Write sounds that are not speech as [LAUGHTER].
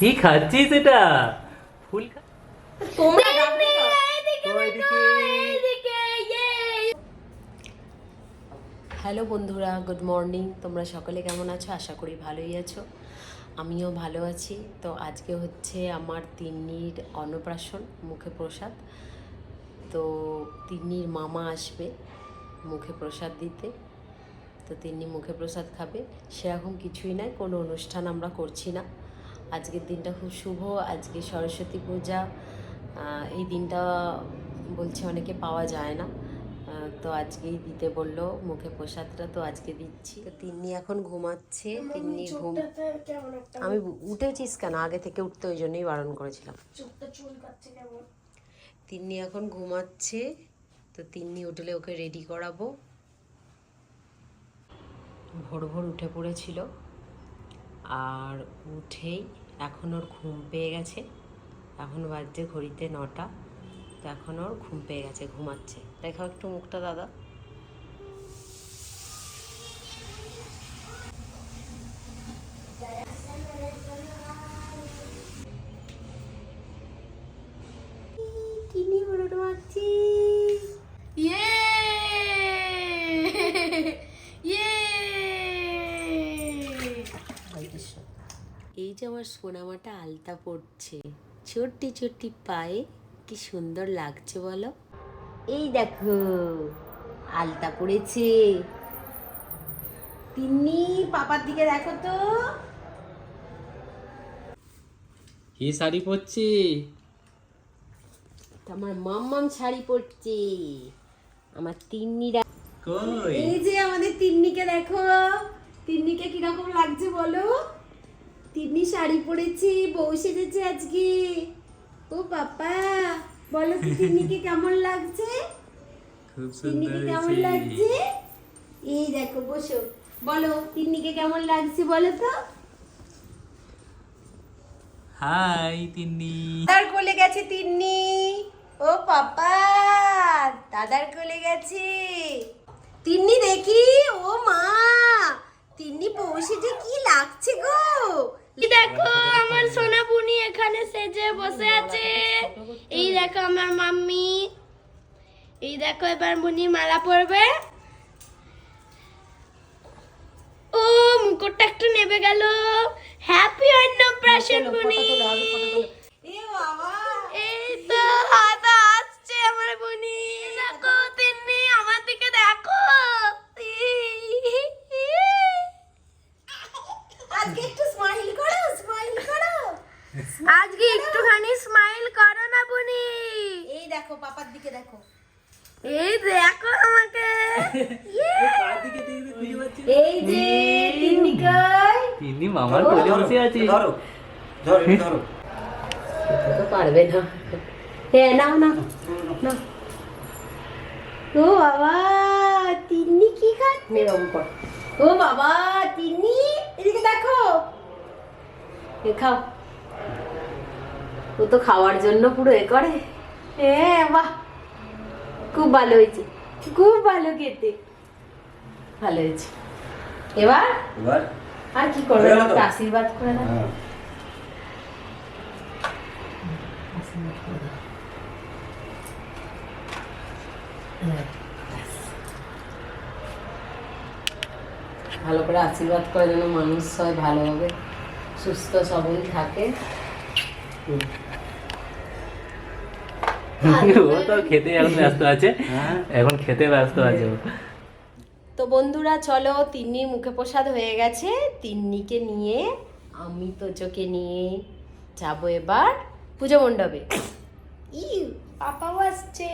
কি খাচ্ছিস এটা? ফুল তোমরা। ওইদিকে। হ্যালো বন্ধুরা গুড মর্নিং। তোমরা সকলে কেমন আছো? আশা করি ভালোই আছো। আমিও ভালো আছি। তো আজকে হচ্ছে আমার তিন্নির অন্নপ্রাশন মুখে প্রসাদ। তো তিন্নির মামা আসবে মুখে প্রসাদ দিতে। তো তিন্নি মুখে প্রসাদ খাবে। সেরকম কিছুই নাই কোনো অনুষ্ঠান আমরা করছি না। আজকের দিনটা খুব শুভ আজকে সরস্বতী পূজা। এই দিনটা বলছে অনেকে পাওয়া যায় না। তো আজকেই দিতে বলল মুখে প্রসাদটা তো আজকে দিচ্ছি। তো তিন্নি এখন ঘুমাচ্ছে তিন্নি ঘুম আমি উঠেছিস কেন? আগে থেকে উঠতে ওই জন্যই বারণ করেছিলাম। তিন্নি এখন ঘুমাচ্ছে তো তিন্নি উঠলে ওকে রেডি করাবো। ভোর ভোর উঠে পড়েছিল। আর উঠেই এখন ওর ঘুম পেয়ে গেছে। এখন বাজছে ঘড়িতে নটা। তো এখন ওর ঘুম পেয়ে গেছে ঘুমাচ্ছে। দেখাও একটু মুখটা দাদা। ইয়ে এই যে আমার সোনামাটা আলতা পড়ছে ছোট্টি ছোট্টি পায়ে কি সুন্দর লাগছে বলো? এই দেখো আলতা পড়েছে। তিন্নি পাপার দিকে দেখো তো। কি শাড়ি পরছি? আমার মাম্মাম শাড়ি পরছে। আমার তিন্নিরা এই যে আমাদের তিন্নিকে দেখো। তিন্নিকে কীরকম লাগছে বলো? তিন্নি শাড়ি পরেছি বউ সেজেছে আজকে। ও বাবা বলো তো তিন্নিকে কেমন লাগছে? তিন্নিকে কেমন লাগছে? এই দেখো বসো। বলো তিন্নিকে কেমন লাগছে বলো তো? হাই তিন্নি। দাদার কোলে গেছে তিন্নি। ও পাপা দাদার কোলে গেছে। তিন্নি দেখি ও মা তিন্নি বসে যে কি লাগছে গো? দেখো আমার সোনা বুনি এখানে সেজে বসে আছে। এই দেখো আমার মাম্মি। এই দেখো এবার বুনি মালা পরবে। ও মুকুটটা একটু নেবে গেল। হ্যাপি অন্নপ্রাশন বুনি এই তো আসছে আমার বুনি দেখো তিন্নি আমার দিকে দেখো। আজকে একটু স্মাইল করো স্মাইল করো আজকে একটুখানি স্মাইল করো না বুনি। এই দেখো পাপার দিকে দেখো। এই দেখো আমাকে। এই যে তিন্নি কই তিন্নি মামার কোলে বসে আছে। ধরো ধরো ধরো। [LAUGHS] তো পারবে না। হ্যাঁ নাও নাও নাও। ও বাবা তিন্নি কি খাচ্ছে? এরকম কর। ও বাবা তিন্নি এদিকে দেখো। এ খাও। ও তো খাওয়ার জন্য পুরো এ করে। হ্যাঁ বাহ! খুব ভালো হয়েছে। খুব ভালো খেতে। ভালো হয়েছে। এবার? এবার? আর কি করবে? আশীর্বাদ করে দাও। হ্যাঁ। ভালো করে আশীর্বাদ করে যেন মানুষ হয় ভালোভাবে সুস্থ সবল থাকে। [LAUGHS] ও তো খেতে এখন ব্যস্ত আছে। হ্যাঁ। এখন খেতে ব্যস্ত আছে তো বন্ধুরা চলো তিন্নির মুখে প্রসাদ হয়ে গেছে। তিন্নিকে নিয়ে আমি তো চোখে নিয়ে যাব এবার পুজো মণ্ডপে। ই পাপাও আসছে।